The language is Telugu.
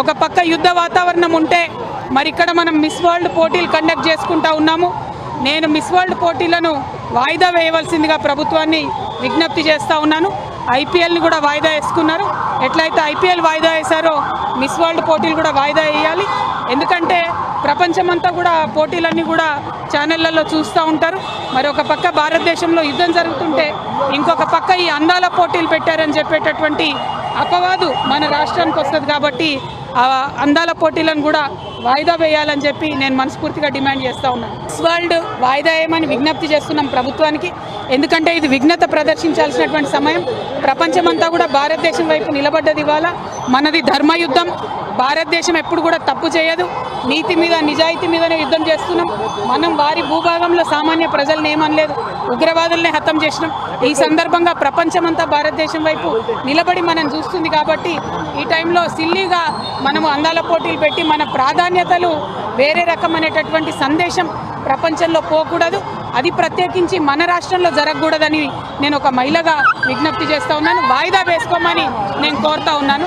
ఒక పక్క యుద్ధ వాతావరణం ఉంటే మరి ఇక్కడ మనం మిస్ వరల్డ్ పోటీలు కండక్ట్ చేసుకుంటా ఉన్నాము. నేను మిస్ వరల్డ్ పోటీలను వాయిదా వేయవలసిందిగా ప్రభుత్వాన్ని విజ్ఞప్తి చేస్తూ ఉన్నాను. ఐపీఎల్ని కూడా వాయిదా వేసుకున్నారు. ఎట్లయితే ఐపీఎల్ వాయిదా వేశారో మిస్ వరల్డ్ పోటీలు కూడా వాయిదా వేయాలి. ఎందుకంటే ప్రపంచమంతా కూడా పోటీలన్నీ కూడా ఛానళ్ళలో చూస్తూ ఉంటారు. మరి ఒక పక్క భారతదేశంలో యుద్ధం జరుగుతుంటే ఇంకొక పక్క ఈ అందాల పోటీలు పెట్టారని చెప్పేటటువంటి అపవాదు మన రాష్ట్రానికి వస్తుంది కాబట్టి అందాల పోటీలను కూడా వాయిదా వేయాలని చెప్పి నేను మనస్ఫూర్తిగా డిమాండ్ చేస్తూ ఉన్నాను. మిస్ వరల్డ్ వాయిదా వేయమని విజ్ఞప్తి చేస్తున్నాం ప్రభుత్వానికి. ఎందుకంటే ఇది విఘ్నత ప్రదర్శించాల్సినటువంటి సమయం. ప్రపంచమంతా కూడా భారతదేశం వైపు నిలబడ్డది ఇవాళ. మనది ధర్మయుద్ధం. భారతదేశం ఎప్పుడు కూడా తప్పు చేయదు. నీతి మీద నిజాయితీ మీదనే యుద్ధం చేస్తున్నాం. మనం వారి భూభాగంలో సామాన్య ప్రజల్ని ఏమనలేదు. ఉగ్రవాదుల్ని హతం చేసినాం. ఈ సందర్భంగా ప్రపంచమంతా భారతదేశం వైపు నిలబడి మనం చూస్తుంది కాబట్టి ఈ టైంలో సిల్లీగా మనము అందాల పోటీలు పెట్టి మన ప్రాధాన్యతలు వేరే రకమైనటువంటి సందేశం ప్రపంచంలో పోకూడదు. అది ప్రత్యేకించి మన రాష్ట్రంలో జరగకూడదని నేను ఒక మహిళగా విజ్ఞప్తి చేస్తూ ఉన్నాను. వాయిదా వేసుకోమని నేను కోరుతా ఉన్నాను.